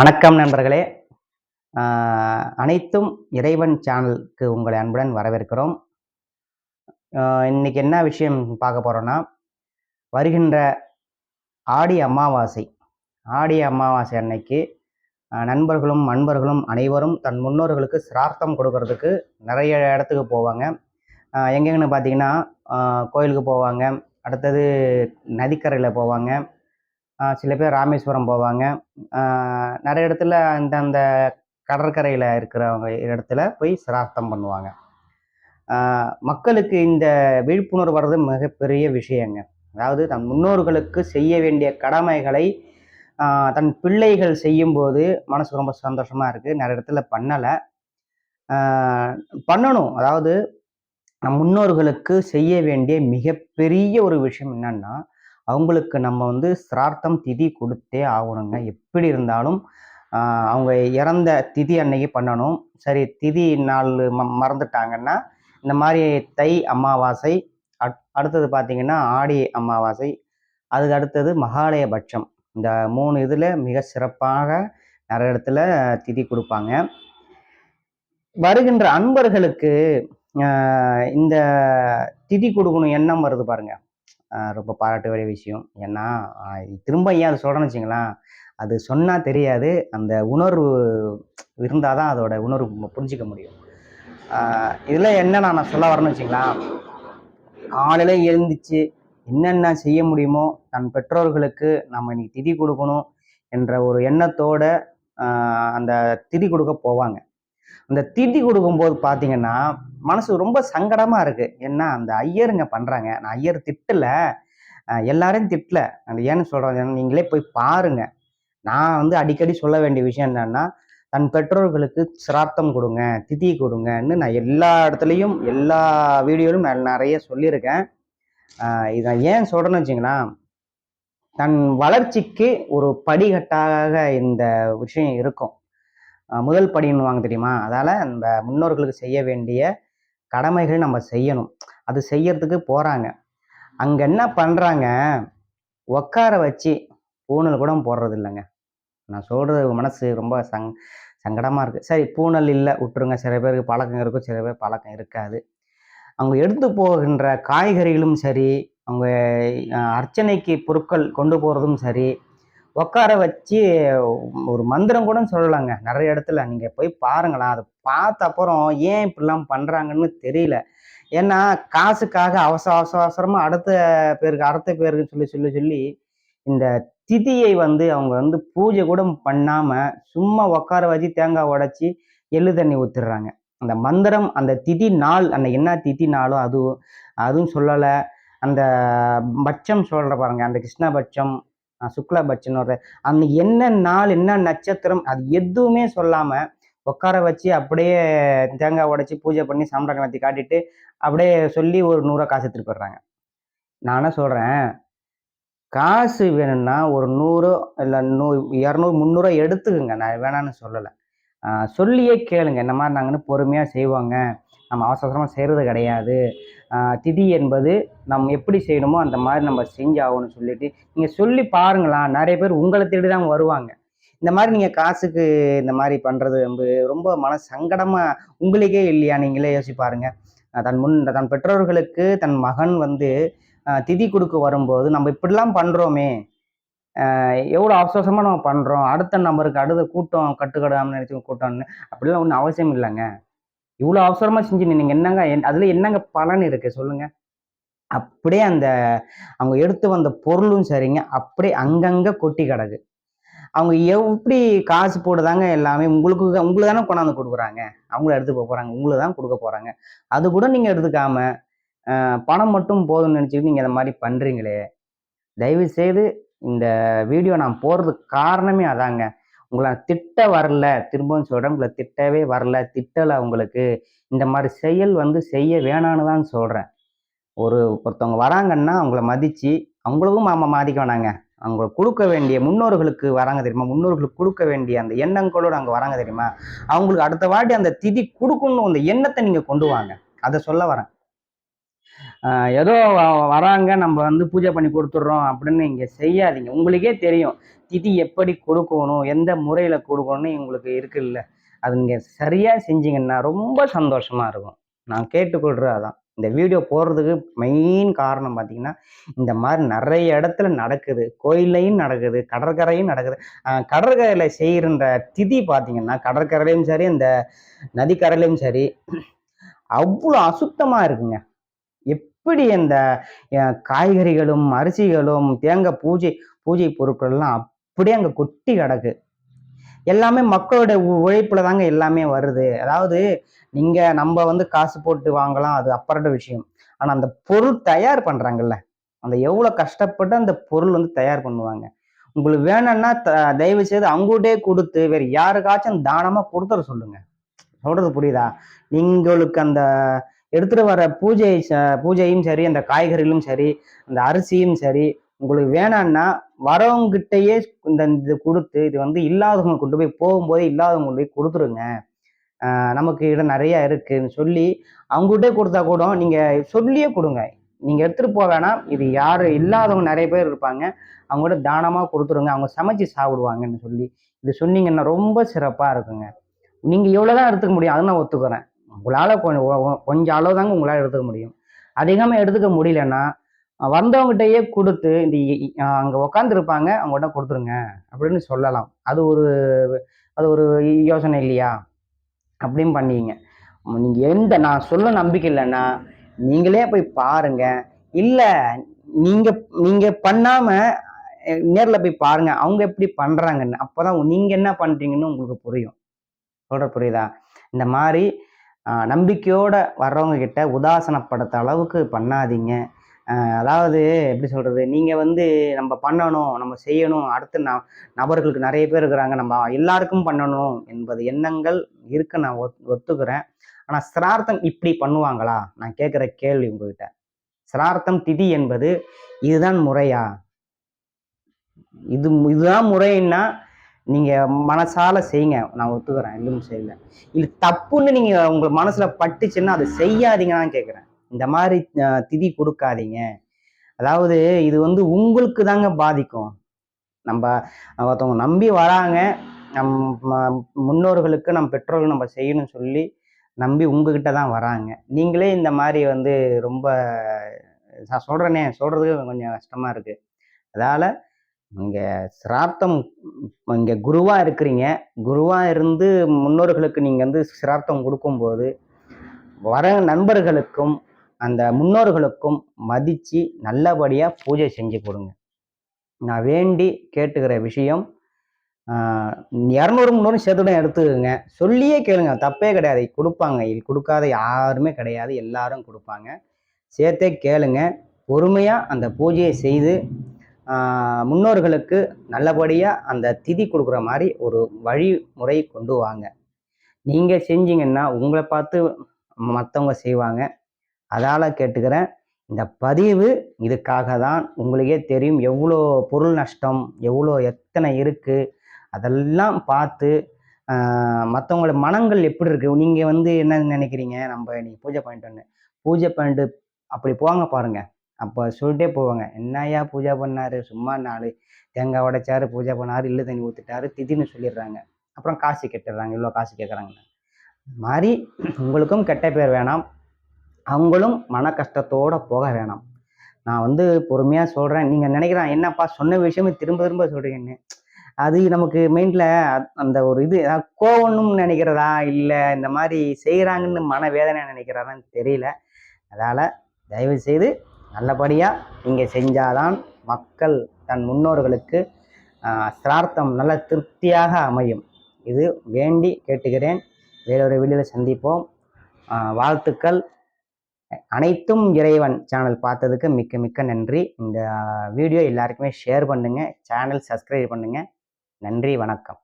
வணக்கம் நண்பர்களே. அனைத்தும் இறைவன் சேனலுக்கு உங்களை அன்புடன் வரவேற்கிறோம். இன்னைக்கு என்ன விஷயம் பார்க்க போறோம்னா வருகின்ற ஆடி அமாவாசை. ஆடி அமாவாசை அன்னைக்கு நண்பர்களும் நண்பர்களும் அனைவரும் தன் முன்னோர்களுக்கு சிரார்த்தம் கொடுக்கறதுக்கு நிறைய இடத்துக்கு போவாங்க. எங்கெங்கன்னு பார்த்தீங்கன்னா கோயிலுக்கு போவாங்க. அடுத்தது நதிக்கரையில் போவாங்க. சில பேர் ராமேஸ்வரம் போவாங்க. நிறைய இடத்துல அந்தந்த கடற்கரையில் இருக்கிறவங்க இடத்துல போய் சிரார்த்தம் பண்ணுவாங்க. மக்களுக்கு இந்த விழிப்புணர்வு வர்றது மிகப்பெரிய விஷயங்க. அதாவது தன் முன்னோர்களுக்கு செய்ய வேண்டிய கடமைகளை தன் பிள்ளைகள் செய்யும்போது மனசு ரொம்ப சந்தோஷமாக இருக்குது நிறைய இடத்துல பண்ணலை. பண்ணணும். அதாவது நம் முன்னோர்களுக்கு செய்ய வேண்டிய மிகப்பெரிய ஒரு விஷயம் என்னன்னா அவங்களுக்கு நம்ம வந்து சிரார்த்தம் திதி கொடுத்தே ஆகணுங்க. எப்படி இருந்தாலும் அவங்க இறந்த திதி அன்னைக்கு பண்ணணும். சரி திதி நாள் ம மறந்துட்டாங்கன்னா இந்த மாதிரி தை அமாவாசை அட் அடுத்தது பார்த்திங்கன்னா ஆடி அமாவாசை அதுக்கு அடுத்தது மகாலயபட்சம் இந்த மூணு இதில் மிக சிறப்பாக நிறைய இடத்துல திதி கொடுப்பாங்க. வருகின்ற அன்பர்களுக்கு இந்த திதி கொடுக்கணும் எண்ணம் வருது பாருங்கள் ரொம்ப பாராட்ட வேண்டிய விஷயம். ஏன்னா திரும்ப ஏன் அதை சொல்கிறேன்னு வச்சிங்களேன் அது சொன்னால் தெரியாது அந்த உணர்வு இருந்தால் தான் அதோட உணர்வு புரிஞ்சிக்க முடியும். இதில் என்ன நான் சொல்ல வரேன்னு வச்சுங்களேன் காலையில் எழுந்துச்சு என்னென்ன செய்ய முடியுமோ தன் பெற்றோர்களுக்கு நம்ம இன்னைக்கு திதி கொடுக்கணும் என்ற ஒரு எண்ணத்தோட அந்த திதி கொடுக்க போவாங்க. அந்த திதி கொடுக்கும்போது பார்த்தீங்கன்னா மனசு ரொம்ப சங்கடமா இருக்கு. ஏன்னா அந்த ஐயருங்க பண்றாங்க. நான் ஐயர் திட்டல. எல்லாரையும் திட்டல. அது ஏன்னு சொல்றேன் நீங்களே போய் பாருங்க. நான் வந்து அடிக்கடி சொல்ல வேண்டிய விஷயம் என்னன்னா தன் பெற்றோர்களுக்கு சிரார்த்தம் கொடுங்க திதி கொடுங்கன்னு நான் எல்லா இடத்துலையும் எல்லா வீடியோலையும் நான் நிறைய சொல்லியிருக்கேன். இதை ஏன் சொல்கிறேன்னு வச்சிங்கன்னா தன் வளர்ச்சிக்கு ஒரு படிகட்டாக இந்த விஷயம் இருக்கும். முதல் படின்னு வாங்க தெரியுமா? அதால் அந்த முன்னோர்களுக்கு செய்ய வேண்டிய கடமைகள் நம்ம செய்யணும். அது செய்யறதுக்கு போகிறாங்க அங்கே என்ன பண்ணுறாங்க உட்கார வச்சு பூணல் கூட போடுறது இல்லைங்க. நான் சொல்கிறது மனசு ரொம்ப சங் சங்கடமாக இருக்குது சரி பூணல் இல்லை விட்டுருங்க சில பேருக்கு பழக்கம் இருக்கும் சில பேர் பழக்கம் இருக்காது. அவங்க எடுத்து போகின்ற காய்கறிகளும் சரி அவங்க அர்ச்சனைக்கு பொருட்கள் கொண்டு போகிறதும் சரி உட்கார வச்சு ஒரு மந்திரம் கூட சொல்லலாங்க. நிறைய இடத்துல நீங்கள் போய் பாருங்களேன். அதை பார்த்த அப்புறம் ஏன் இப்படிலாம் பண்ணுறாங்கன்னு தெரியல. ஏன்னா காசுக்காக அவசர அவசர அடுத்த பேருக்கு அடுத்த பேருக்குன்னு சொல்லி சொல்லி சொல்லி இந்த திதியை வந்து அவங்க வந்து பூஜை கூட பண்ணாமல் சும்மா உட்கார வச்சு தேங்காய் உடச்சி எள்ளு தண்ணி ஊத்துடுறாங்க அந்த மந்திரம் அந்த திதி நாள் அந்த என்ன திதி நாளோ அதுவும் அதுவும் சொல்லலை. அந்த பட்சம் சொல்கிற பாருங்க. அந்த கிருஷ்ணபட்சம் அஹ் சுக்லபட்சம் ஒரு அந்த என்ன நாள் என்ன நட்சத்திரம் அது எதுவுமே சொல்லாம உட்கார வச்சு அப்படியே தேங்காய் உடைச்சி பூஜை பண்ணி சாம்பிராணி கணத்தி காட்டிட்டு அப்படியே சொல்லி ஒரு நூறுரூவா காசு எடுத்துட்டு போயிடுறாங்க. நானும் சொல்கிறேன் சொல்றேன் காசு வேணும்னா ஒரு நூறு இல்லை நூ இரநூறு முந்நூறுவா எடுத்துக்குங்க. நான் வேணான்னு சொல்லலை. சொல்லியே கேளுங்க. இந்த மாதிரி நாங்கன்னு பொறுமையாக செய்வாங்க. நம்ம அவசர அவசரமாக செய்கிறது கிடையாது. திதி என்பது நம்ம எப்படி செய்யணுமோ அந்த மாதிரி நம்ம செஞ்சாகணும்னு சொல்லிட்டு நீங்கள் சொல்லி பாருங்களேன். நிறைய பேர் உங்களை தேடி தான் வருவாங்க. இந்த மாதிரி நீங்கள் காசுக்கு இந்த மாதிரி பண்ணுறது வந்து ரொம்ப மன சங்கடமாக உங்களுக்கே இல்லையா? நீங்களே யோசிச்சு பாருங்க. தன் முன் தன் பெற்றோர்களுக்கு தன் மகன் வந்து திதி கொடுக்க வரும்போது நம்ம இப்படிலாம் பண்ணுறோமே எவ்வளோ அவசரமாக நம்ம பண்ணுறோம் அடுத்த நம்பருக்கு அடுத்த கூட்டம் கட்டுக்கடாமல் நினச்சி கூட்டம்னு. அப்படிலாம் ஒன்றும் அவசியம் இல்லைங்க. இவ்வளோ அவசரமாக செஞ்சு நீங்கள் என்னங்க என் அதில் என்னங்க பலன் இருக்குது சொல்லுங்க. அப்படியே அந்த அவங்க எடுத்து வந்த பொருளும் சரிங்க. அப்படியே அங்கங்கே கொட்டி கிடக்கு. அவங்க எப்படி காசு போடுதாங்க எல்லாமே உங்களுக்கு உங்களுக்கு தானே கொண்டாந்து கொடுக்குறாங்க. அவங்கள எடுத்து போக போகிறாங்க உங்களுக்கு தான் கொடுக்க போகிறாங்க அது கூட நீங்கள் எடுத்துக்காம பணம் மட்டும் போதும்னு நினச்சிட்டு நீங்கள் இந்த மாதிரி பண்ணுறீங்களே தயவு செய்து இந்த வீடியோ நான் போடுறதுக்கு காரணமே அதாங்க. உங்களை திட்ட வரல. திரும்பவும் சொல்கிறேன் உங்களை திட்டவே வரல. திட்டலை உங்களுக்கு இந்த மாதிரி செயல் வந்து செய்ய வேணான்னு தான் சொல்கிறேன் ஒரு ஒருத்தவங்க வராங்கன்னா அவங்கள மதித்து அவங்களுக்கும் நம்ம மதிக்க வேணாங்க. அவங்க கொடுக்க வேண்டிய முன்னோர்களுக்கு வராங்க தெரியுமா? முன்னோர்களுக்கு கொடுக்க வேண்டிய அந்த எண்ணங்களோடு அங்கே வராங்க தெரியுமா? அவங்களுக்கு அடுத்த வாட்டி அந்த திதி கொடுக்கணும் அந்த எண்ணத்தை நீங்கள் கொண்டு வாங்க. அதை சொல்ல வரேன். ஏதோ வராங்க நம்ம வந்து பூஜை பண்ணி கொடுத்துட்றோம் அப்படின்னு இங்கே செய்யாதீங்க. உங்களுக்கே தெரியும். திதி எப்படி கொடுக்கணும் எந்த முறையில் கொடுக்கணும்னு உங்களுக்கு இருக்குல்ல. அது நீங்கள் சரியாக செஞ்சீங்கன்னா ரொம்ப சந்தோஷமாக இருக்கும். நான் கேட்டுக்கொள்கிறேன் அதான். இந்த வீடியோ போடுறதுக்கு மெயின் காரணம் பார்த்தீங்கன்னா இந்த மாதிரி நிறைய இடத்துல நடக்குது. கோயில்லையும் நடக்குது கடற்கரையும் நடக்குது. கடற்கரையில் செய்கிற திதி பார்த்தீங்கன்னா கடற்கரையிலையும் சரி இந்த நதிக்கரையிலையும் சரி அவ்வளோ அசுத்தமாக இருக்குங்க. எப்படி அந்த காய்கறிகளும் அரிசிகளும் தேங்காய் பூஜை பூஜை பொருட்கள் எல்லாம் அப்படியே அங்கே கொட்டி கிடக்கு. எல்லாமே மக்களோட உ- உழைப்புல தாங்க எல்லாமே வருது. அதாவது நீங்க நம்ம வந்து காசு போட்டு வாங்கலாம் அது அப்புறட்ட விஷயம். ஆனா அந்த பொருள் தயார் பண்றாங்கல்ல அந்த எவ்வளவு கஷ்டப்பட்டு அந்த பொருள் வந்து தயார் பண்ணுவாங்க. உங்களுக்கு வேணும்னா த- தயவு செய்து அவங்ககிட்டே கொடுத்து வேற யாருக்காச்சும் தானமா கொடுத்துட சொல்லுங்க. சொல்றது புரியுதா? உங்களுக்கு அந்த எடுத்துகிட்டு வர பூஜை ச- பூஜையும் சரி அந்த காய்கறிகளும் சரி அந்த அரிசியும் சரி உங்களுக்கு வேணான்னா வரவங்கிட்டயே இந்த இது கொடுத்து இது வந்து இல்லாதவங்க கொண்டு போய் போகும்போதே இல்லாதவங்க கொண்டு போய் கொடுத்துருங்க. நமக்கு இடம் நிறையா இருக்குதுன்னு சொல்லி அவங்ககிட்டே கொடுத்தா கூட நீங்கள் சொல்லியே கொடுங்க. நீங்கள் எடுத்துகிட்டு போக வேணாம். இது யார் இல்லாதவங்க நிறைய பேர் இருப்பாங்க. அவங்ககிட்ட தானமாக கொடுத்துருங்க. அவங்க சமைச்சு சாப்பிடுவாங்கன்னு சொல்லி இது சொன்னீங்கன்னா ரொம்ப சிறப்பாக இருக்குங்க. நீங்கள் எவ்வளோ தான் எடுத்துக்க முடியும். அதை நான் ஒத்துக்கிறேன். உங்களால் கொஞ்சம் கொஞ்சம் அளவு தாங்க உங்களால் எடுத்துக்க முடியும். அதிகமாக எடுத்துக்க முடியலன்னா வந்தவங்ககிட்டயே கொடுத்து இந்த அங்கே உக்காந்துருப்பாங்க உட்காந்துருப்பாங்க அவங்ககிட்ட கொடுத்துருங்க அப்படின்னு சொல்லலாம். அது ஒரு அது ஒரு யோசனை இல்லையா? அப்படின்னு பண்ணீங்க. நீங்கள் எந்த நான் சொல்ல நம்பிக்கை இல்லைன்னா நீங்களே போய் பாருங்க. இல்லை நீங்கள் நீங்கள் பண்ணாமல் நேரில் போய் பாருங்கள் அவங்க எப்படி பண்ணுறாங்கன்னு அப்போ தான் நீங்கள் என்ன பண்ணுறீங்கன்னு உங்களுக்கு புரியும். சொல்கிற புரியுதா? இந்த மாதிரி நம்பிக்கையோட வர்றவங்க கிட்ட உதாசனப்படுத்த அளவுக்கு பண்ணாதீங்க. அதாவது எப்படி சொல்கிறது நீங்கள் வந்து நம்ம பண்ணணும் நம்ம செய்யணும் அடுத்து ந நபர்களுக்கு நிறைய பேர் இருக்கிறாங்க நம்ம எல்லாருக்கும் பண்ணணும் என்பது எண்ணங்கள் இருக்கு நான் ஒத் ஒத்துக்கிறேன். ஆனால் சிரார்த்தம் இப்படி பண்ணுவாங்களா? நான் கேட்குற கேள்வி உங்ககிட்ட. சிரார்த்தம் திதி என்பது இதுதான் முறையா? இது இதுதான் முறைன்னா நீங்கள் மனசால செய்யுங்க. நான் ஒத்துக்கிறேன். எதுவும் செய்யல. இது தப்புன்னு நீங்கள் உங்கள் மனசில் பட்டுச்சுன்னா அதை செய்யாதீங்க தான் கேட்குறேன் இந்த மாதிரி திதி கொடுக்காதீங்க. அதாவது இது வந்து உங்களுக்கு தாங்க பாதிக்கும். நம்ம ஒருத்தவங்க நம்பி வராங்க. நம் ம- முன்னோர்களுக்கு நம் பெற்றோர்கள் நம்ம செய்யணும்னு சொல்லி நம்பி உங்ககிட்ட தான் வராங்க. நீங்களே இந்த மாதிரி வந்து ரொம்ப நான் சொல்கிறதுக்கு கொஞ்சம் கஷ்டமாக இருக்குது அதால் இங்கே சிரார்த்தம் இங்கே குருவாக இருக்கிறீங்க. குருவாக இருந்து முன்னோர்களுக்கு நீங்கள் வந்து சிரார்த்தம் கொடுக்கும்போது வர நண்பர்களுக்கும் அந்த முன்னோர்களுக்கும் மதித்து நல்லபடியாக பூஜை செஞ்சு கொடுங்க. நான் வேண்டி கேட்டுக்கிற விஷயம் இரநூறு முந்நூறு சேர்த்துடன் எடுத்துக்கோங்க. சொல்லியே கேளுங்க. தப்பே கிடையாது. கொடுப்பாங்க. இது கொடுக்காத யாருமே கிடையாது. எல்லாரும் கொடுப்பாங்க. சேர்த்தே கேளுங்க. பொறுமையாக அந்த பூஜையை செய்து முன்னோர்களுக்கு நல்லபடியாக அந்த திதி கொடுக்குற மாதிரி ஒரு வழிமுறை கொண்டு வாங்க. நீங்கள் செஞ்சீங்கன்னா உங்களை பார்த்து மற்றவங்க செய்வாங்க. அதால் கேட்டுக்கிறேன் இந்த பதிவு இதுக்காக தான் உங்களுக்கே தெரியும் எவ்வளோ பொருள் நஷ்டம் எவ்வளோ எத்தனை இருக்குது அதெல்லாம் பார்த்து மற்றவங்களோட மனங்கள் எப்படி இருக்குது நீங்கள் வந்து என்ன நினைக்கிறீங்க? நம்ம இன்னைக்கு பூஜை பண்ணிட்டோன்னு. பூஜை பண்ணிட்டு அப்படி போவாங்க பாருங்கள் அப்போ சொல்லிட்டே போவாங்க. என்னையா பூஜை பண்ணார்? சும்மா நாலு தேங்காய் உடைச்சாரு பூஜை பண்ணாரு இல்லு தண்ணி ஊற்றிட்டாரு திடீர்னு சொல்லிடுறாங்க. அப்புறம் காசு கெட்டுடுறாங்க. இவ்வளோ காசு கேட்குறாங்க மாதிரி உங்களுக்கும் கெட்ட பேர் வேணாம். அவங்களும் மன கஷ்டத்தோடு போக வேணாம். நான் வந்து பொறுமையாக சொல்கிறேன் நீங்கள் நினைக்கிறேன் என்னப்பா சொன்ன விஷயமே திரும்ப திரும்ப சொல்கிறீங்கன்னு அது நமக்கு மைண்டில் அந்த ஒரு இது அஹ் கோவம்னு நினைக்கிறதா? இல்லை இந்த மாதிரி செய்கிறாங்கன்னு மன வேதனை நினைக்கிறாரான்னு தெரியல. அதால் தயவு செய்து நல்லபடியாக நீங்கள் செஞ்சாதான் மக்கள் தன் முன்னோர்களுக்கு சிரார்த்தம் நல்ல திருப்தியாக அமையும். இது வேண்டி கேட்டுக்கிறேன் வேறொரு வீடியோவில் சந்திப்போம். வாழ்த்துக்கள். அனைத்தும் இறைவன் சேனல் பார்த்ததுக்கு மிக்க மிக்க நன்றி. இந்த வீடியோ எல்லாருக்குமே ஷேர் பண்ணுங்கள் சேனல் சப்ஸ்கிரைப் பண்ணுங்கள் நன்றி வணக்கம்.